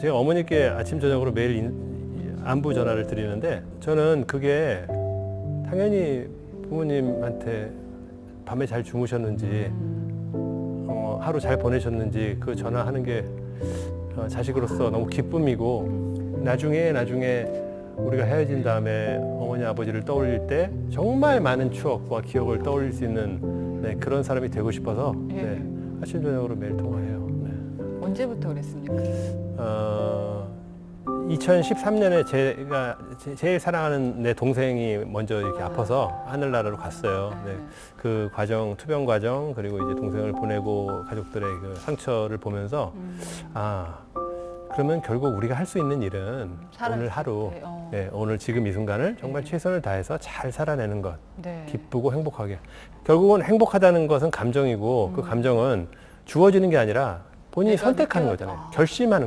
제가 어머니께 아침 저녁으로 매일 인- 안부 전화를 드리는데 저는 그게 당연히 부모님한테 밤에 잘 주무셨는지 어, 하루 잘 보내셨는지 그 전화하는 게 어, 자식으로서 너무 기쁨이고 나중에 나중에 우리가 헤어진 다음에 어머니 아버지를 떠올릴 때 정말 많은 추억과 기억을 떠올릴 수 있는 네, 그런 사람이 되고 싶어서 네, 아침 저녁으로 매일 통화해요. 네. 언제부터 그랬습니까? 어, 2013년에 제가 제- 제일 사랑하는 내 동생이 먼저 이렇게 아파서 하늘나라로 갔어요. 네. 그 과정, 투병 과정, 그리고 이제 동생을 보내고 가족들의 그 상처를 보면서 음, 아, 그러면 결국 우리가 할 수 있는 일은 살아있을 오늘 하루, 때, 어. 네, 오늘 지금 이 순간을 정말 네. 최선을 다해서 잘 살아내는 것. 네. 기쁘고 행복하게. 결국은 행복하다는 것은 감정이고 그 음. 감정은 주어지는 게 아니라 본인이 선택하는 거잖아요. 아. 결심하는 거.